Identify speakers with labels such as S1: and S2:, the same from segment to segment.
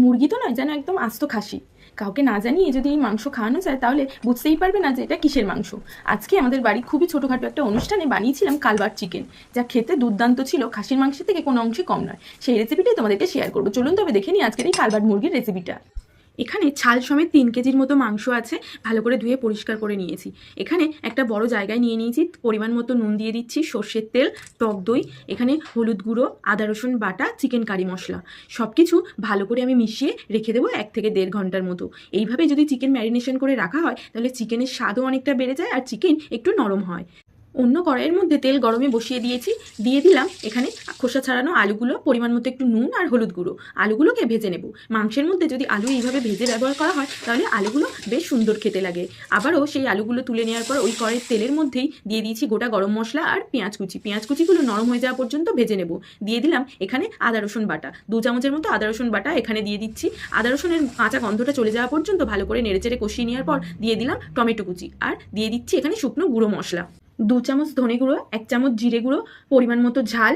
S1: মুরগি তো নয়, যেন একদম আস্ত খাসি। কাউকে না জানিয়ে যদি এই মাংস খাওয়ানো যায়, তাহলে বুঝতেই পারবে না যে এটা কিসের মাংস। আজকে আমাদের বাড়ি খুবই ছোটোখাটো একটা অনুষ্ঠানে বানিয়েছিলাম কালবার চিকেন, যা খেতে দুর্দান্ত ছিল। খাসির মাংসের থেকে কোনো অংশে কম নয়। সেই রেসিপিটাই তোমাদেরকে শেয়ার করব। চলুন তবে দেখে নিই আজকের এই কালবার মুরগির রেসিপিটা এখানে ছাল সমেত তিন কেজির মতো মাংস আছে, ভালো করে ধুয়ে পরিষ্কার করে নিয়েছি। এখানে একটা বড় জায়গায় নিয়ে নিয়েছি, পরিমাণ মতো নুন দিয়ে দিচ্ছি, সর্ষের তেল, টক দই, এখানে হলুদ গুঁড়ো, আদা রসুন বাটা, চিকেন কারি মশলা। সব কিছু ভালো করে আমি মিশিয়ে রেখে দেবো এক থেকে দেড় ঘণ্টার মতো। এইভাবে যদি চিকেন ম্যারিনেশন করে রাখা হয়, তাহলে চিকেনের স্বাদও অনেকটা বেড়ে যায় আর চিকেন একটু নরম হয়। অন্য কড়াইয়ের মধ্যে তেল গরমে বসিয়ে দিয়েছি। দিয়ে দিলাম এখানে খোসা ছাড়ানো আলুগুলো, পরিমাণ মতো একটু নুন আর হলুদ গুঁড়ো। আলুগুলোকে ভেজে নেব। মাংসের মধ্যে যদি আলু এইভাবে ভেজে ব্যবহার করা হয়, তাহলে আলুগুলো বেশ সুন্দর খেতে লাগে। আবারও সেই আলুগুলো তুলে নেওয়ার পর ওই কড়াইয়ের তেলের মধ্যেই দিয়ে দিয়েছি গোটা গরম মশলা আর পেঁয়াজ কুচি। পেঁয়াজ কুচিগুলো নরম হয়ে যাওয়া পর্যন্ত ভেজে নেব। দিয়ে দিলাম এখানে আদা রসুন বাটা। দু চামচের মতো আদা রসুন বাটা এখানে দিয়ে দিচ্ছি। আদা রসুনের কাঁচা গন্ধটা চলে যাওয়া পর্যন্ত ভালো করে নেড়েচেড়ে কষিয়ে নেওয়ার পর দিয়ে দিলাম টমেটো কুচি। আর দিয়ে দিচ্ছি এখানে শুকনো গুঁড়ো মশলা। দু চামচ ধনে গুঁড়ো, এক চামচ জিরে গুঁড়ো, পরিমাণ মতো ঝাল,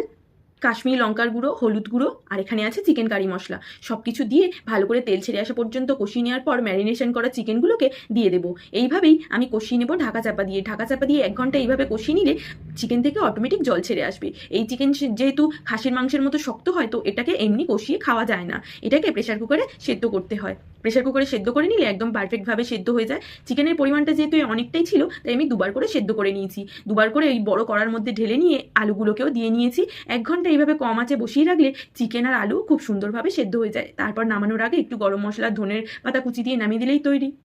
S1: কাশ্মীরি লঙ্কার গুঁড়ো, হলুদ গুঁড়ো, আর এখানে আছে চিকেন কারি মশলা। সব কিছু দিয়ে ভালো করে তেল ছেড়ে আসা পর্যন্ত কষিয়ে নেওয়ার পর ম্যারিনেশন করা চিকেনগুলোকে দিয়ে দেবো। এইভাবেই আমি কষিয়ে নেব ঢাকা চাপা দিয়ে। ঢাকা চাপা দিয়ে এক ঘণ্টা এইভাবে কষিয়ে নিলে চিকেন থেকে অটোমেটিক জল ছেড়ে আসবে। এই চিকেন যেহেতু খাসির মাংসের মতো শক্ত হয়, তো এটাকে এমনি কষিয়ে খাওয়া যায় না। এটাকে প্রেশার কুকারে সেদ্ধ করতে হয়। প্রেশার কুকারে সেদ্ধ করে নিলে একদম পারফেক্টভাবে সেদ্ধ হয়ে যায়। চিকেনের পরিমাণটা যেহেতু অনেকটাই ছিল, তাই আমি দুবার করে সেদ্ধ করে নিয়েছি। দুবার করে এই বড় করার মধ্যে ঢেলে নিয়ে আলুগুলোকেও দিয়ে নিয়েছি। এক ঘণ্টা এইভাবে কম আঁচে বসিয়ে রাখলে চিকেন আর আলু খুব সুন্দরভাবে সেদ্ধ হয়ে যায়। তারপর নামানোর আগে একটু গরম মশলা, ধনের পাতা কুচি দিয়ে নামিয়ে দিলেই তৈরি।